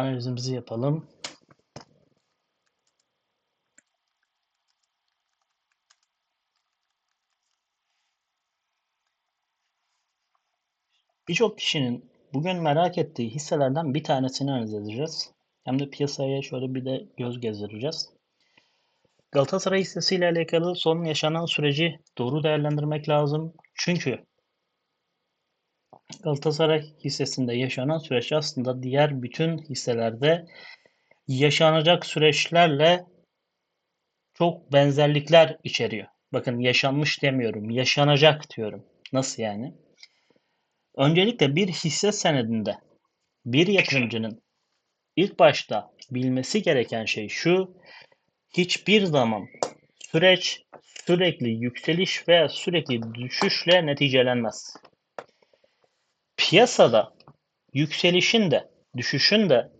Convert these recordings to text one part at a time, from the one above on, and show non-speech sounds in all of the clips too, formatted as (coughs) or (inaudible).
Analizimizi yapalım. Birçok kişinin bugün merak ettiği hisselerden bir tanesini analiz edeceğiz. Hem de piyasaya şöyle bir de göz gezdireceğiz. Galatasaray hissesiyle alakalı son yaşanan süreci doğru değerlendirmek lazım. Çünkü Galatasaray hissesinde yaşanan süreç aslında diğer bütün hisselerde yaşanacak süreçlerle çok benzerlikler içeriyor. Bakın yaşanmış demiyorum, yaşanacak diyorum. Nasıl yani? Öncelikle bir hisse senedinde bir yatırımcının ilk başta bilmesi gereken şey şu. Hiçbir zaman süreç sürekli yükseliş veya sürekli düşüşle neticelenmez. Piyasada yükselişin de düşüşün de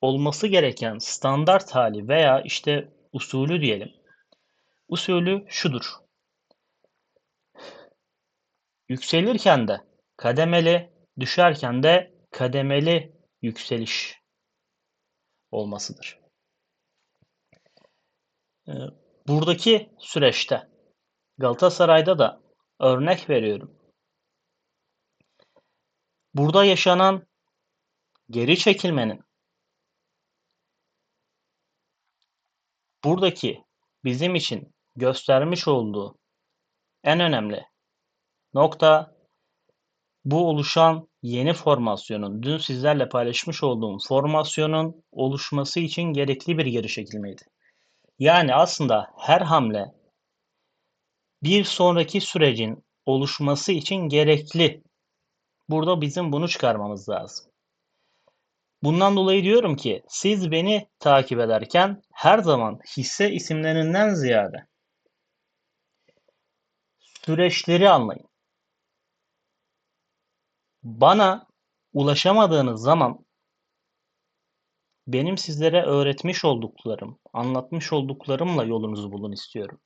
olması gereken standart hali veya işte usulü diyelim. Usulü şudur. Yükselirken de kademeli, düşerken de kademeli yükseliş olmasıdır. Ee, buradaki süreçte Galatasaray'da da örnek veriyorum. Burada yaşanan geri çekilmenin buradaki bizim için göstermiş olduğu en önemli nokta bu oluşan yeni formasyonun, dün sizlerle paylaşmış olduğum formasyonun oluşması için gerekli bir geri çekilmeydi. Yani aslında her hamle bir sonraki sürecin oluşması için gerekli. Burada bizim bunu çıkarmamız lazım. Bundan dolayı diyorum ki siz beni takip ederken her zaman hisse isimlerinden ziyade süreçleri anlayın. Bana ulaşamadığınız zaman benim sizlere öğretmiş olduklarım, anlatmış olduklarımla yolunuzu bulun istiyorum.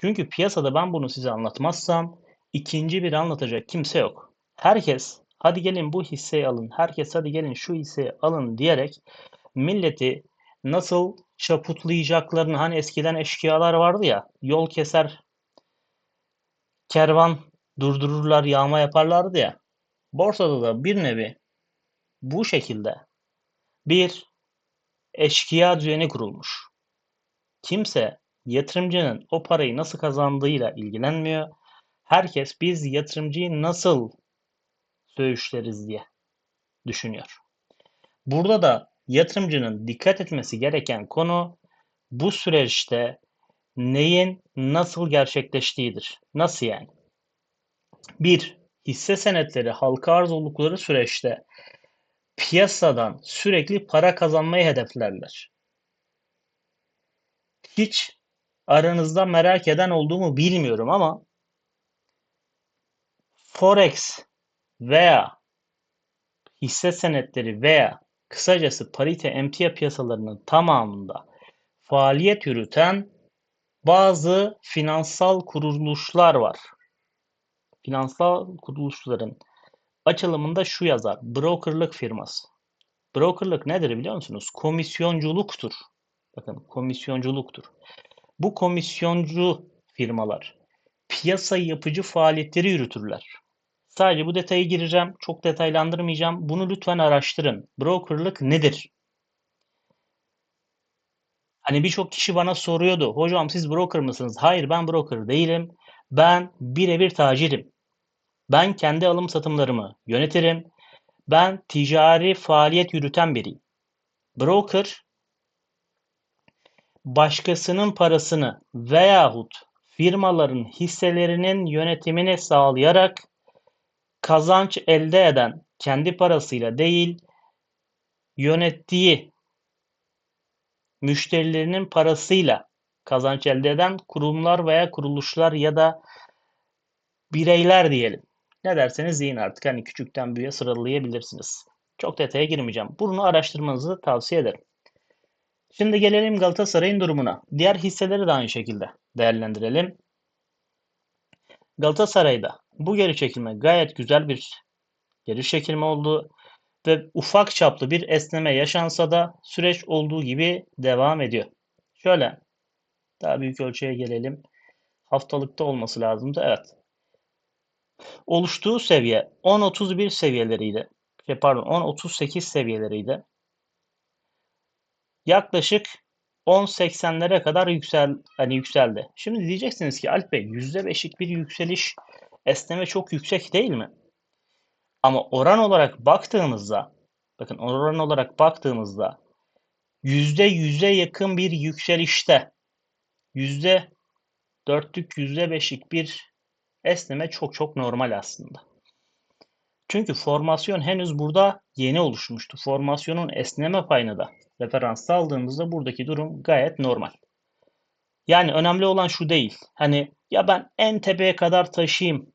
Çünkü piyasada ben bunu size anlatmazsam ikinci bir anlatacak kimse yok. Herkes hadi gelin bu hisseyi alın, herkes hadi gelin şu hisseyi alın diyerek milleti nasıl çaputlayacaklarını hani eskiden eşkıyalar vardı ya yol keser kervan durdururlar yağma yaparlardı ya borsada da bir nevi bu şekilde bir eşkıya düzeni kurulmuş. Kimse yatırımcının o parayı nasıl kazandığıyla ilgilenmiyor. Herkes biz yatırımcıyı nasıl söğüşleriz diye düşünüyor. Burada da yatırımcının dikkat etmesi gereken konu bu süreçte neyin nasıl gerçekleştiğidir. Nasıl yani? Bir, hisse senetleri halka arz oldukları süreçte piyasadan sürekli para kazanmayı hedeflerler. Hiç aranızda merak eden olduğumu bilmiyorum ama Forex veya hisse senetleri veya kısacası parite emtia piyasalarının tamamında faaliyet yürüten bazı finansal kuruluşlar var. Finansal kuruluşların açılımında şu yazar. Brokerlık firması. Brokerlık nedir biliyor musunuz? Komisyonculuktur. Bakın komisyonculuktur. Bu komisyoncu firmalar piyasa yapıcı faaliyetleri yürütürler. Sadece bu detaya gireceğim. Çok detaylandırmayacağım. Bunu lütfen araştırın. Brokerlık nedir? Hani birçok kişi bana soruyordu. Hocam siz broker mısınız? Hayır ben broker değilim. Ben birebir tacirim. Ben kendi alım satımlarımı yönetirim. Ben ticari faaliyet yürüten biriyim. Broker başkasının parasını veyahut firmaların hisselerinin yönetimini sağlayarak kazanç elde eden kendi parasıyla değil yönettiği müşterilerinin parasıyla kazanç elde eden kurumlar veya kuruluşlar ya da bireyler diyelim. Ne derseniz deyin artık. Hani küçükten büyüğe sıralayabilirsiniz. Çok detaya girmeyeceğim. Bunu araştırmanızı tavsiye ederim. Şimdi gelelim Galatasaray'ın durumuna. Diğer hisseleri de aynı şekilde değerlendirelim. Galatasaray'da bu geri çekilme gayet güzel bir geri çekilme oldu. ve ufak çaplı bir esneme yaşansa da süreç olduğu gibi devam ediyor. Şöyle daha büyük ölçüye gelelim. Haftalıkta olması lazımdı. Evet. Oluştuğu seviye 10.31 seviyeleriydi. Şey pardon 10.38 seviyeleriydi. Yaklaşık 10.80'lere kadar yüksel, hani yükseldi. Şimdi diyeceksiniz ki Alp Bey %5'lik bir yükseliş esneme çok yüksek değil mi? Ama oran olarak baktığımızda bakın oran olarak baktığımızda %100'e yakın bir yükselişte %4'lük %5'lik bir esneme çok çok normal aslında. Çünkü formasyon henüz burada yeni oluşmuştu. Formasyonun esneme payını da referans aldığımızda buradaki durum gayet normal. Yani önemli olan şu değil. Hani ya ben en tepeye kadar taşıyayım.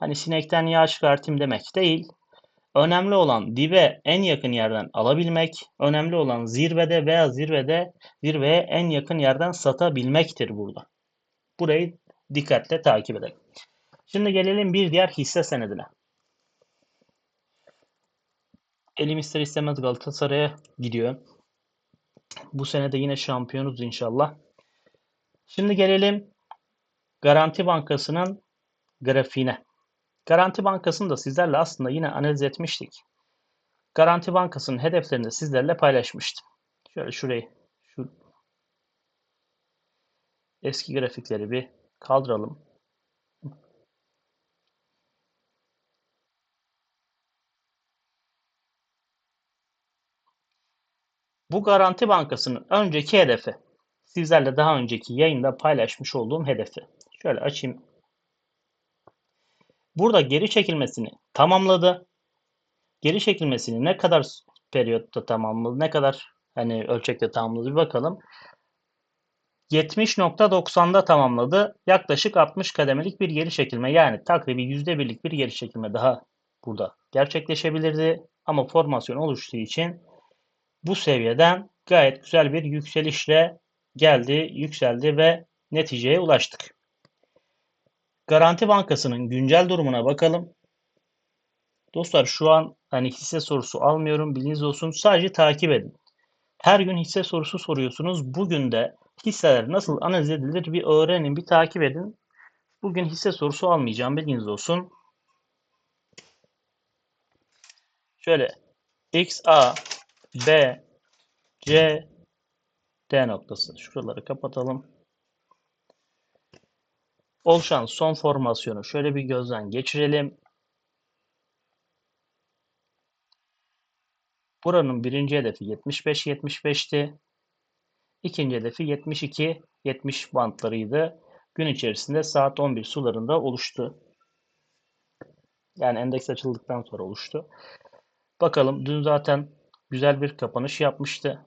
Hani sinekten yağ çıkartayım demek değil. Önemli olan dibe en yakın yerden alabilmek. Önemli olan zirvede veya zirvede zirveye en yakın yerden satabilmektir burada. Burayı dikkatle takip edelim. Şimdi gelelim bir diğer hisse senedine. Elim ister istemez Galatasaray'a gidiyor. Bu sene de yine şampiyonuz inşallah. Şimdi gelelim Garanti Bankası'nın grafiğine. Garanti Bankası'nı da sizlerle aslında yine analiz etmiştik. Garanti Bankası'nın hedeflerini de sizlerle paylaşmıştım. Şöyle şurayı şu eski grafikleri bir kaldıralım. Bu Garanti Bankası'nın önceki hedefi, sizlerle daha önceki yayında paylaşmış olduğum hedefi. Şöyle açayım. Burada geri çekilmesini tamamladı. Geri çekilmesini ne kadar periyotta tamamladı, ne kadar hani ölçekte tamamladı bir bakalım. 70.90'da tamamladı. Yaklaşık 60 kademelik bir geri çekilme yani takribi %1'lik bir geri çekilme daha burada gerçekleşebilirdi. Ama formasyon oluştuğu için bu seviyeden gayet güzel bir yükselişle geldi, yükseldi ve neticeye ulaştık. Garanti Bankası'nın güncel durumuna bakalım. Dostlar şu an hani hisse sorusu almıyorum bilginiz olsun. Sadece takip edin. Her gün hisse sorusu soruyorsunuz. Bugün de hisseler nasıl analiz edilir bir öğrenin, bir takip edin. Bugün hisse sorusu almayacağım bilginiz olsun. Şöyle XA B, C, D noktası. Şuraları kapatalım. Oluşan son formasyonu şöyle bir gözden geçirelim. Buranın birinci hedefi 75-75'ti. İkinci hedefi 72-70 bantlarıydı. Gün içerisinde saat 11 sularında oluştu. Yani endeks açıldıktan sonra oluştu. Bakalım dün zaten güzel bir kapanış yapmıştı.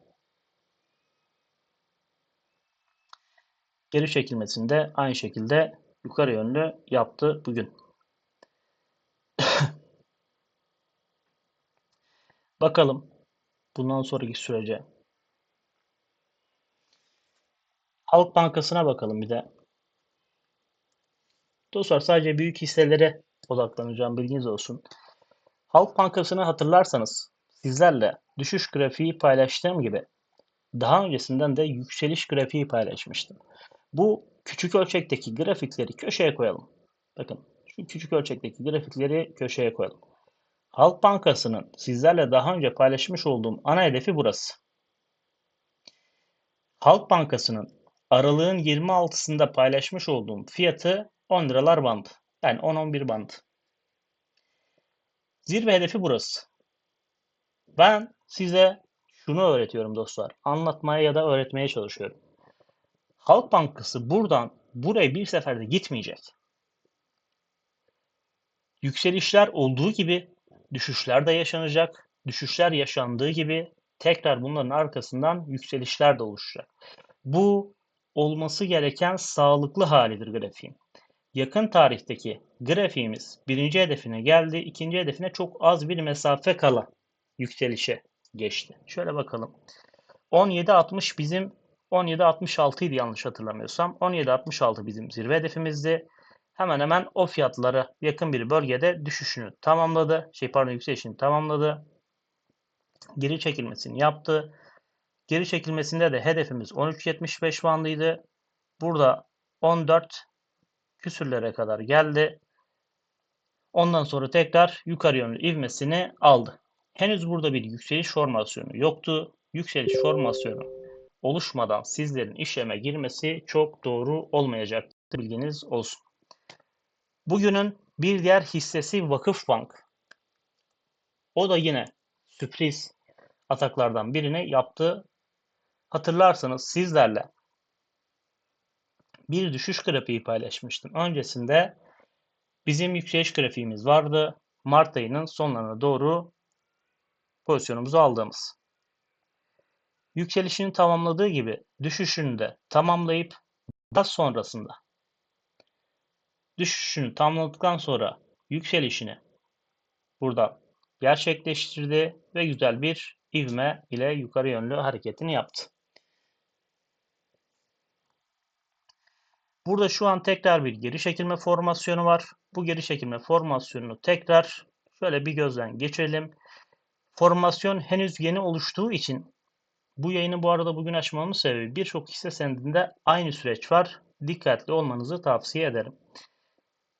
Geri çekilmesini de aynı şekilde yukarı yönlü yaptı bugün. (coughs) Bakalım bundan sonraki sürece. Halk Bankası'na bakalım bir de. Dostlar sadece büyük hisselere odaklanacağım bilginiz olsun. Halk Bankası'nı hatırlarsanız sizlerle düşüş grafiği paylaştığım gibi daha öncesinden de yükseliş grafiği paylaşmıştım. Bu küçük ölçekteki grafikleri köşeye koyalım. Bakın şu küçük ölçekteki grafikleri köşeye koyalım. Halk Bankası'nın sizlerle daha önce paylaşmış olduğum ana hedefi burası. Halk Bankası'nın aralığın 26'sında paylaşmış olduğum fiyatı 10 liralar band. Yani 10-11 band. Zirve hedefi burası. Ben size şunu öğretiyorum dostlar. Anlatmaya ya da öğretmeye çalışıyorum. Halk Bankası buradan buraya bir seferde gitmeyecek. Yükselişler olduğu gibi düşüşler de yaşanacak. Düşüşler yaşandığı gibi tekrar bunların arkasından yükselişler de oluşacak. Bu olması gereken sağlıklı halidir grafiğin. Yakın tarihteki grafiğimiz birinci hedefine geldi, ikinci hedefine çok az bir mesafe kala yükselişe geçti. Şöyle bakalım. 17.60 bizim 17.66 idi yanlış hatırlamıyorsam. 17.66 bizim zirve hedefimizdi. Hemen hemen o fiyatlara yakın bir bölgede düşüşünü tamamladı. Şey pardon yükselişini tamamladı. Geri çekilmesini yaptı. Geri çekilmesinde de hedefimiz 13.75 bandıydı. Burada 14 küsürlere kadar geldi. Ondan sonra tekrar yukarı yönlü ivmesini aldı. Henüz burada bir yükseliş formasyonu yoktu. Yükseliş formasyonu oluşmadan sizlerin işleme girmesi çok doğru olmayacaktır. Bilginiz olsun. Bugünün bir diğer hissesi Vakıfbank. O da yine sürpriz ataklardan birini yaptı. Hatırlarsanız sizlerle bir düşüş grafiği paylaşmıştım. Öncesinde bizim yükseliş grafiğimiz vardı. Mart ayının sonlarına doğru pozisyonumuzu aldığımız. Yükselişini tamamladığı gibi düşüşünü de tamamlayıp daha sonrasında düşüşünü tamamladıktan sonra yükselişini burada gerçekleştirdi ve güzel bir ivme ile yukarı yönlü hareketini yaptı. Burada şu an tekrar bir geri çekilme formasyonu var. Bu geri çekilme formasyonunu tekrar şöyle bir gözden geçirelim. Formasyon henüz yeni oluştuğu için bu yayını bu arada bugün açmamın sebebi birçok hisse senedinde aynı süreç var. Dikkatli olmanızı tavsiye ederim.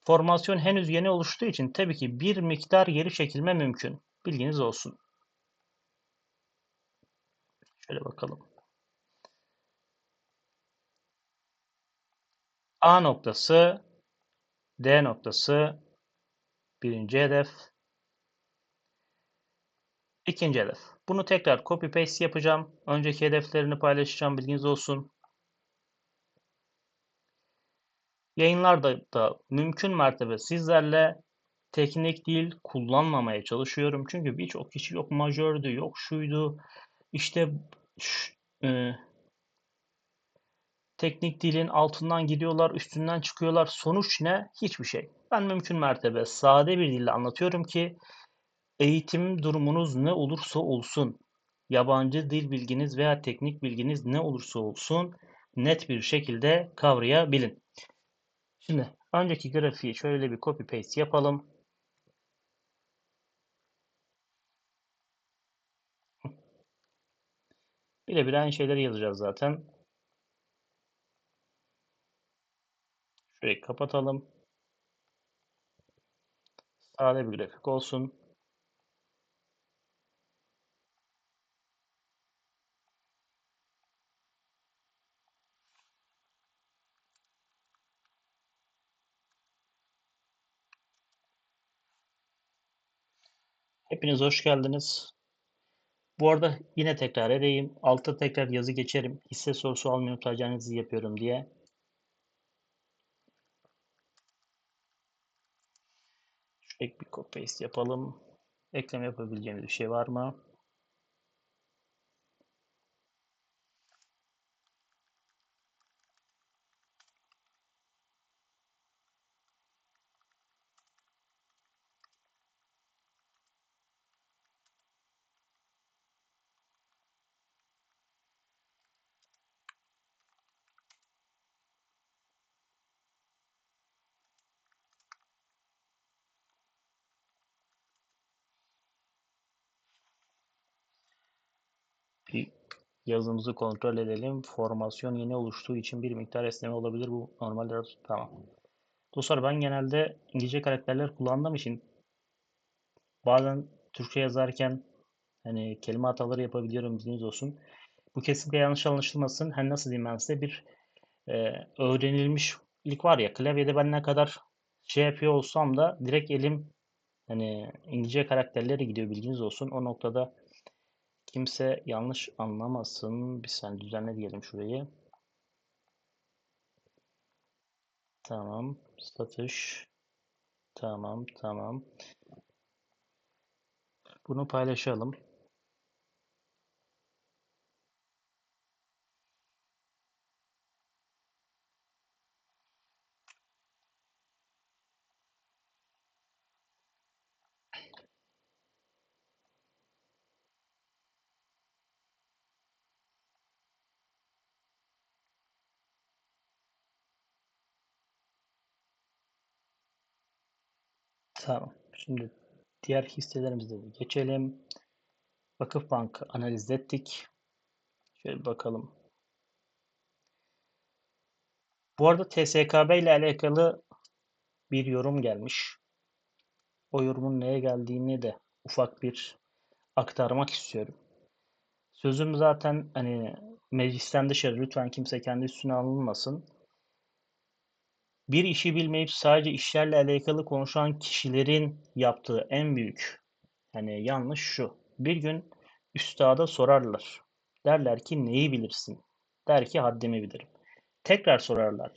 Formasyon henüz yeni oluştuğu için tabii ki bir miktar geri çekilme mümkün. Bilginiz olsun. Şöyle bakalım. A noktası, D noktası birinci hedef, ikinci hedef. Bunu tekrar copy paste yapacağım. Önceki hedeflerini paylaşacağım. Bilginiz olsun. Yayınlarda da mümkün mertebe sizlerle teknik dil kullanmamaya çalışıyorum. Çünkü birçok kişi yok majördü, yok şuydu. İşte şu, e, teknik dilin altından gidiyorlar, üstünden çıkıyorlar. Sonuç ne? Hiçbir şey. Ben mümkün mertebe sade bir dille anlatıyorum ki eğitim durumunuz ne olursa olsun, yabancı dil bilginiz veya teknik bilginiz ne olursa olsun net bir şekilde kavrayabilin. Şimdi önceki grafiği şöyle bir copy paste yapalım. Birebir aynı şeyleri yazacağız zaten. Şurayı kapatalım. Sade bir grafik olsun. Hepiniz hoş geldiniz. Bu arada yine tekrar edeyim. Altta tekrar yazı geçerim. Hisse sorusu almayı unutacağınızı yapıyorum diye. Şöyle bir copy paste yapalım. Ekleme yapabileceğimiz bir şey var mı? Bir yazımızı kontrol edelim. Formasyon yeni oluştuğu için bir miktar esneme olabilir. Bu normalde tamam. Dostlar ben genelde İngilizce karakterler kullandığım için bazen Türkçe yazarken hani kelime hataları yapabiliyorum bilginiz olsun. Bu kesinlikle yanlış anlaşılmasın. Hani nasıl diyeyim ben size bir e, öğrenilmişlik var ya klavyede ben ne kadar şey yapıyor olsam da direkt elim hani İngilizce karakterleri gidiyor bilginiz olsun. O noktada kimse yanlış anlamasın. Bir saniye düzenle diyelim şurayı. Tamam. Satış. Tamam, tamam. Bunu paylaşalım. Tamam. Şimdi diğer hisselerimize geçelim. Vakıfbank analiz ettik. Şöyle bakalım. Bu arada TSKB ile alakalı bir yorum gelmiş. O yorumun neye geldiğini de ufak bir aktarmak istiyorum. Sözüm zaten hani meclisten dışarı lütfen kimse kendi üstüne alınmasın. Bir işi bilmeyip sadece işlerle alakalı konuşan kişilerin yaptığı en büyük hani yanlış şu. Bir gün üstada sorarlar. Derler ki neyi bilirsin? Der ki haddimi bilirim. Tekrar sorarlar.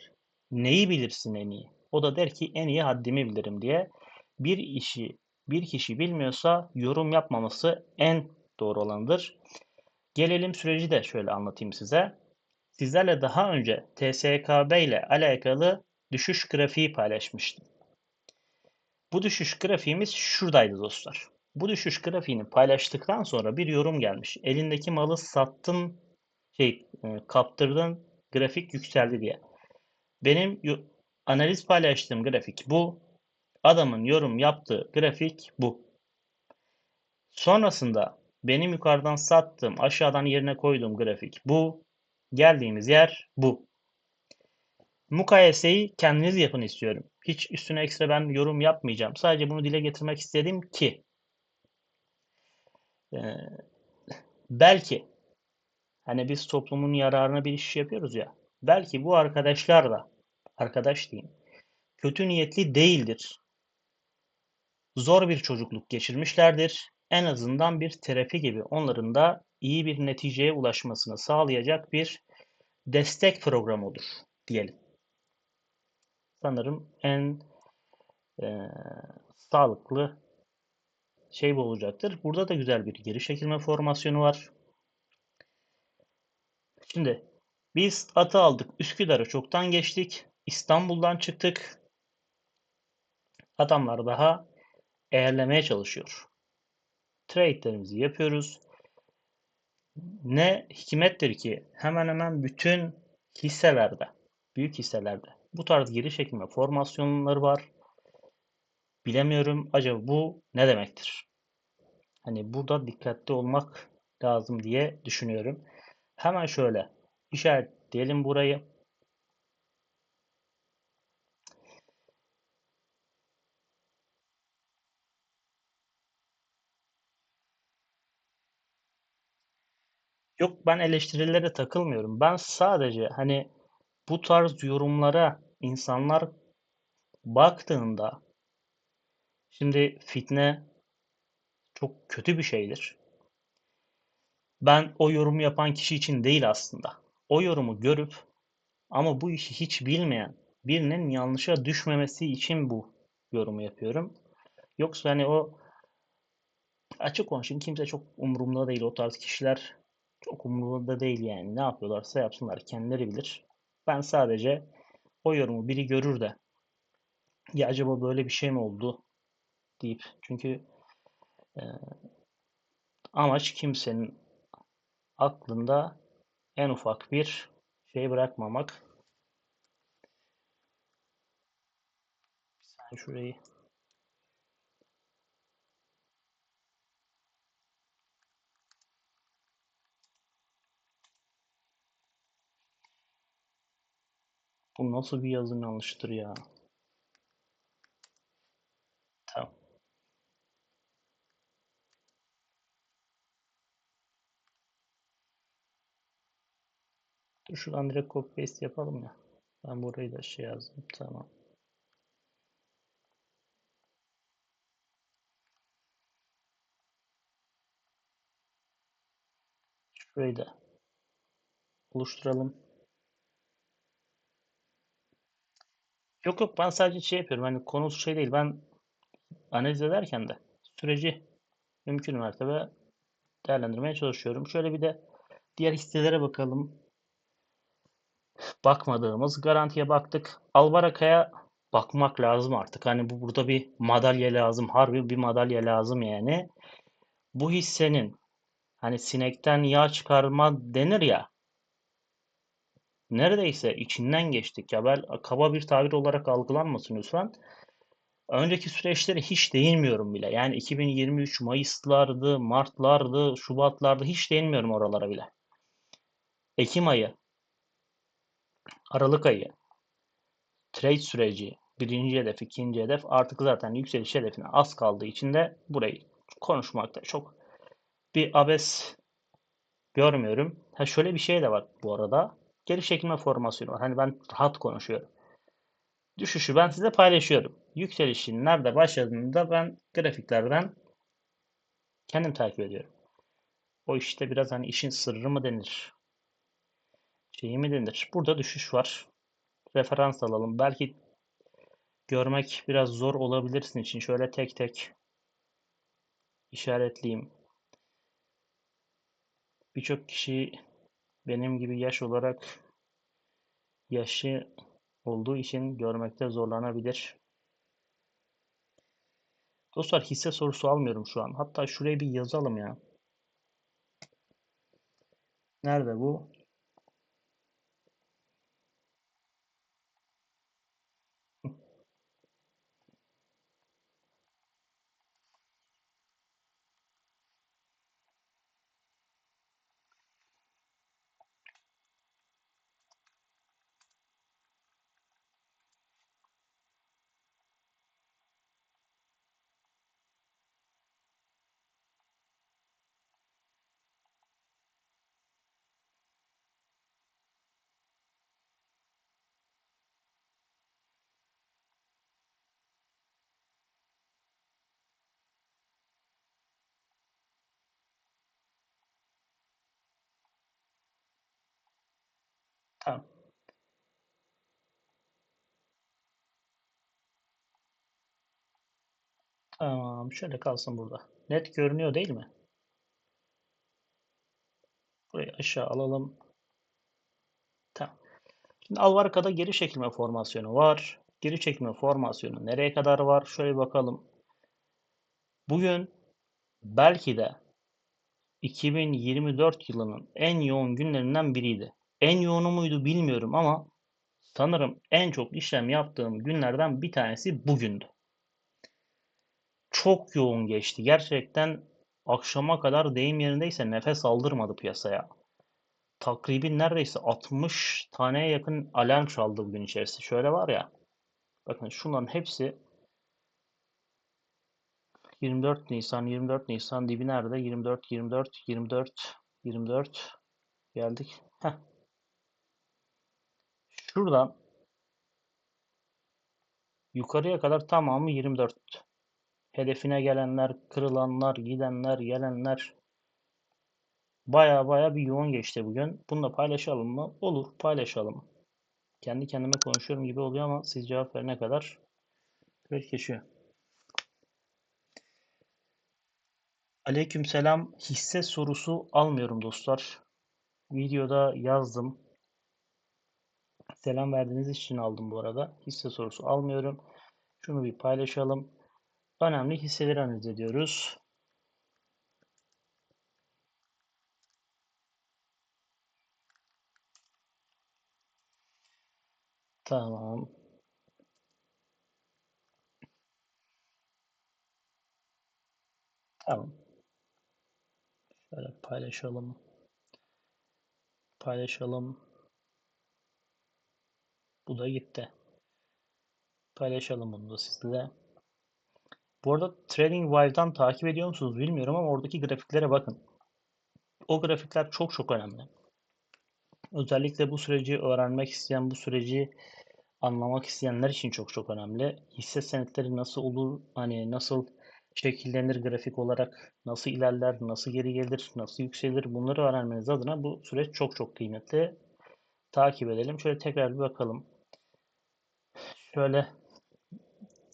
Neyi bilirsin en iyi? O da der ki en iyi haddimi bilirim diye. Bir işi bir kişi bilmiyorsa yorum yapmaması en doğru olanıdır. Gelelim süreci de şöyle anlatayım size. Sizlerle daha önce TSKB ile alakalı düşüş grafiği paylaşmıştım. Bu düşüş grafiğimiz şuradaydı dostlar. Bu düşüş grafiğini paylaştıktan sonra bir yorum gelmiş. Elindeki malı sattın, şey e, kaptırdın, grafik yükseldi diye. Benim analiz paylaştığım grafik bu. Adamın yorum yaptığı grafik bu. Sonrasında benim yukarıdan sattığım, aşağıdan yerine koyduğum grafik bu. Geldiğimiz yer bu. Mukayeseyi kendiniz yapın istiyorum. Hiç üstüne ekstra ben yorum yapmayacağım. Sadece bunu dile getirmek istedim ki e, belki hani biz toplumun yararına bir iş yapıyoruz ya. Belki bu arkadaşlar da arkadaş diyeyim kötü niyetli değildir. Zor bir çocukluk geçirmişlerdir. En azından bir terapi gibi onların da iyi bir neticeye ulaşmasını sağlayacak bir destek programı olur diyelim sanırım en e, sağlıklı şey bu olacaktır. Burada da güzel bir geri çekilme formasyonu var. Şimdi biz atı aldık. Üsküdar'ı çoktan geçtik. İstanbul'dan çıktık. Adamlar daha eğerlemeye çalışıyor. Trade'lerimizi yapıyoruz. Ne hikmettir ki hemen hemen bütün hisselerde, büyük hisselerde bu tarz geri çekilme formasyonları var. Bilemiyorum acaba bu ne demektir? Hani burada dikkatli olmak lazım diye düşünüyorum. Hemen şöyle işaretleyelim burayı. Yok ben eleştirilere takılmıyorum. Ben sadece hani bu tarz yorumlara insanlar baktığında şimdi fitne çok kötü bir şeydir. Ben o yorumu yapan kişi için değil aslında. O yorumu görüp ama bu işi hiç bilmeyen birinin yanlışa düşmemesi için bu yorumu yapıyorum. Yoksa hani o açık konuşayım kimse çok umurumda değil o tarz kişiler çok umurumda değil yani ne yapıyorlarsa yapsınlar kendileri bilir. Ben sadece o yorumu biri görür de ya acaba böyle bir şey mi oldu deyip çünkü e, amaç kimsenin aklında en ufak bir şey bırakmamak. Sen şurayı Bu nasıl bir yazım yanlıştır ya? Tamam. Dur şuradan direkt copy paste yapalım ya. Ben burayı da şey yazdım. Tamam. Şurayı da oluşturalım. Yok yok ben sadece şey yapıyorum. Hani konusu şey değil. Ben analiz ederken de süreci mümkün mertebe değerlendirmeye çalışıyorum. Şöyle bir de diğer hisselere bakalım. Bakmadığımız garantiye baktık. Albaraka'ya bakmak lazım artık. Hani bu burada bir madalya lazım. Harbi bir madalya lazım yani. Bu hissenin hani sinekten yağ çıkarma denir ya neredeyse içinden geçtik ya ben kaba bir tabir olarak algılanmasın lütfen. Önceki süreçlere hiç değinmiyorum bile. Yani 2023 Mayıs'lardı, Mart'lardı, Şubat'lardı hiç değinmiyorum oralara bile. Ekim ayı, Aralık ayı, trade süreci, birinci hedef, ikinci hedef artık zaten yükseliş hedefine az kaldığı için de burayı konuşmakta çok bir abes görmüyorum. Ha şöyle bir şey de var bu arada. Geri çekilme formasyonu var. Hani ben rahat konuşuyorum. Düşüşü ben size paylaşıyorum. Yükselişin nerede başladığını da ben grafiklerden kendim takip ediyorum. O işte biraz hani işin sırrı mı denir? Şeyi mi denir? Burada düşüş var. Referans alalım. Belki görmek biraz zor olabilir sizin için. Şöyle tek tek işaretleyeyim. Birçok kişi benim gibi yaş olarak yaşı olduğu için görmekte zorlanabilir. Dostlar hisse sorusu almıyorum şu an. Hatta şuraya bir yazalım ya. Nerede bu? Tamam. Tamam. Şöyle kalsın burada. Net görünüyor değil mi? Burayı aşağı alalım. Tamam. Şimdi Alvarka'da geri çekilme formasyonu var. Geri çekilme formasyonu nereye kadar var? Şöyle bakalım. Bugün belki de 2024 yılının en yoğun günlerinden biriydi. En yoğunu muydu bilmiyorum ama sanırım en çok işlem yaptığım günlerden bir tanesi bugündü. Çok yoğun geçti. Gerçekten akşama kadar deyim yerindeyse nefes aldırmadı piyasaya. Takribi neredeyse 60 taneye yakın alarm çaldı bugün içerisinde. Şöyle var ya. Bakın şunların hepsi 24 Nisan, 24 Nisan dibi nerede? 24, 24, 24, 24 geldik. Heh. Şuradan yukarıya kadar tamamı 24. Hedefine gelenler, kırılanlar, gidenler, gelenler baya baya bir yoğun geçti bugün. Bunu da paylaşalım mı? Olur, paylaşalım. Kendi kendime konuşuyorum gibi oluyor ama siz cevap verene kadar süreç geçiyor. Aleykümselam. Hisse sorusu almıyorum dostlar. Videoda yazdım. Selam verdiğiniz için aldım bu arada. Hisse sorusu almıyorum. Şunu bir paylaşalım. Önemli hisseleri analiz ediyoruz. Tamam. Tamam. Şöyle paylaşalım. Paylaşalım. Bu da gitti. Paylaşalım bunu da sizle. Bu arada TradingView'dan takip ediyor musunuz bilmiyorum ama oradaki grafiklere bakın. O grafikler çok çok önemli. Özellikle bu süreci öğrenmek isteyen, bu süreci anlamak isteyenler için çok çok önemli. Hisse senetleri nasıl olur, hani nasıl şekillenir grafik olarak, nasıl ilerler, nasıl geri gelir, nasıl yükselir bunları öğrenmeniz adına bu süreç çok çok kıymetli. Takip edelim. Şöyle tekrar bir bakalım. Şöyle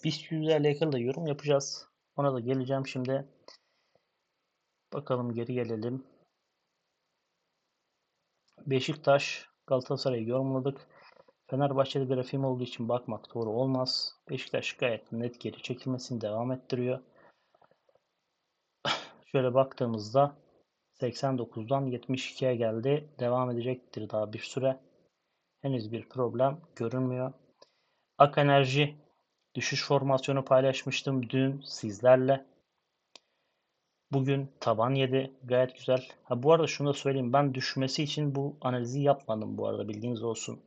BIST ile alakalı da yorum yapacağız. Ona da geleceğim şimdi. Bakalım geri gelelim. Beşiktaş, Galatasaray'ı yorumladık. Fenerbahçe'de grafiğim olduğu için bakmak doğru olmaz. Beşiktaş gayet net geri çekilmesini devam ettiriyor. (laughs) Şöyle baktığımızda 89'dan 72'ye geldi. Devam edecektir daha bir süre. Henüz bir problem görünmüyor. Ak Enerji düşüş formasyonu paylaşmıştım dün sizlerle. Bugün taban yedi. Gayet güzel. Ha bu arada şunu da söyleyeyim. Ben düşmesi için bu analizi yapmadım bu arada bilginiz olsun.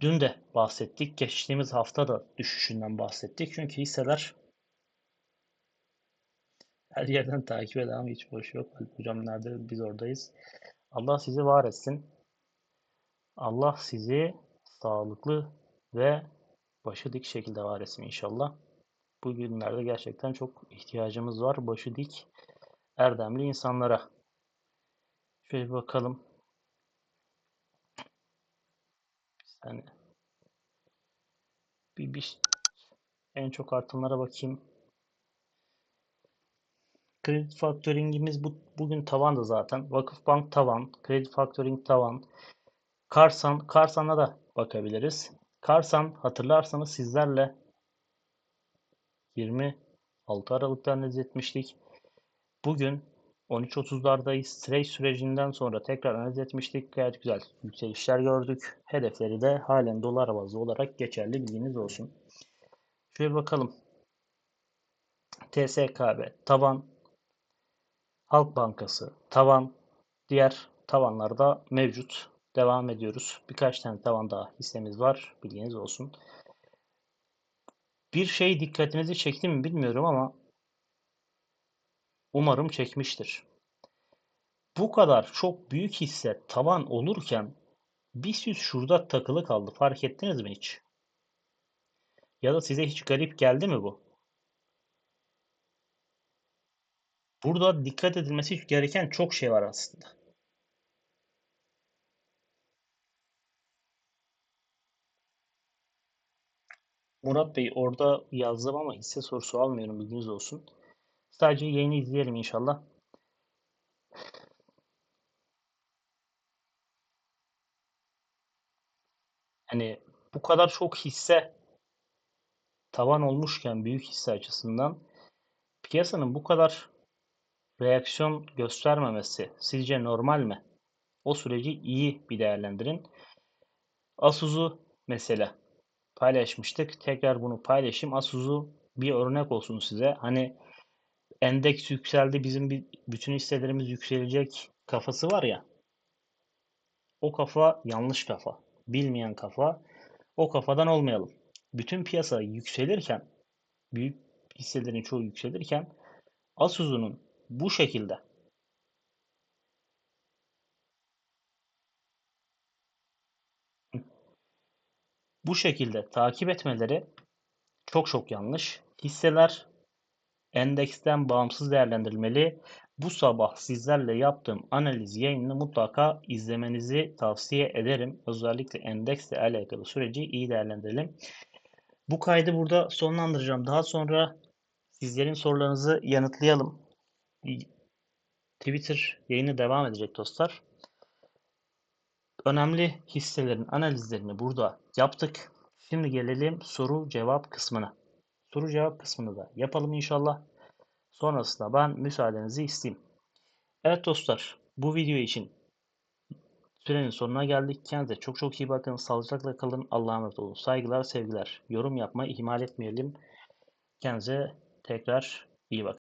Dün de bahsettik. Geçtiğimiz hafta da düşüşünden bahsettik. Çünkü hisseler her yerden takip eden hiç boş yok. Hocam nerede? Biz oradayız. Allah sizi var etsin. Allah sizi sağlıklı ve başı dik şekilde var etsin inşallah. Bu günlerde gerçekten çok ihtiyacımız var. Başı dik, erdemli insanlara. Şöyle bir bakalım. Bir saniye. Bir, bir en çok artanlara bakayım. Kredi faktöringimiz bu, bugün tavandı zaten. Vakıfbank tavan, kredi faktöring tavan. Karsan, Karsan'a da bakabiliriz. Karsan hatırlarsanız sizlerle 26 Aralık'ta analiz etmiştik. Bugün 13.30'lardayız. Trade sürecinden sonra tekrar analiz etmiştik. Gayet güzel yükselişler gördük. Hedefleri de halen dolar bazlı olarak geçerli bilginiz olsun. Şöyle bakalım. TSKB taban, Halk Bankası tavan, diğer tavanlarda mevcut. Devam ediyoruz. Birkaç tane tavan daha hissemiz var. Bilginiz olsun. Bir şey dikkatinizi çekti mi bilmiyorum ama umarım çekmiştir. Bu kadar çok büyük hisse tavan olurken BIST şurada takılı kaldı. Fark ettiniz mi hiç? Ya da size hiç garip geldi mi bu? Burada dikkat edilmesi gereken çok şey var aslında. Murat Bey orada yazdım ama hisse sorusu almıyorum bilginiz olsun. Sadece yayını izleyelim inşallah. Hani bu kadar çok hisse tavan olmuşken büyük hisse açısından piyasanın bu kadar reaksiyon göstermemesi sizce normal mi? O süreci iyi bir değerlendirin. Asus'u mesela paylaşmıştık. Tekrar bunu paylaşayım. Asus'u bir örnek olsun size. Hani endeks yükseldi bizim bütün hisselerimiz yükselecek kafası var ya. O kafa yanlış kafa. Bilmeyen kafa. O kafadan olmayalım. Bütün piyasa yükselirken büyük hisselerin çoğu yükselirken Asus'un bu şekilde bu şekilde takip etmeleri çok çok yanlış. Hisseler endeksten bağımsız değerlendirilmeli. Bu sabah sizlerle yaptığım analiz yayınını mutlaka izlemenizi tavsiye ederim. Özellikle endeksle alakalı süreci iyi değerlendirelim. Bu kaydı burada sonlandıracağım. Daha sonra sizlerin sorularınızı yanıtlayalım. Twitter yayını devam edecek dostlar. Önemli hisselerin analizlerini burada yaptık. Şimdi gelelim soru cevap kısmına. Soru cevap kısmını da yapalım inşallah. Sonrasında ben müsaadenizi isteyeyim. Evet dostlar bu video için sürenin sonuna geldik. Kendinize çok çok iyi bakın. Sağlıcakla kalın. Allah'a emanet olun. Saygılar, sevgiler. Yorum yapmayı ihmal etmeyelim. Kendinize tekrar iyi bakın.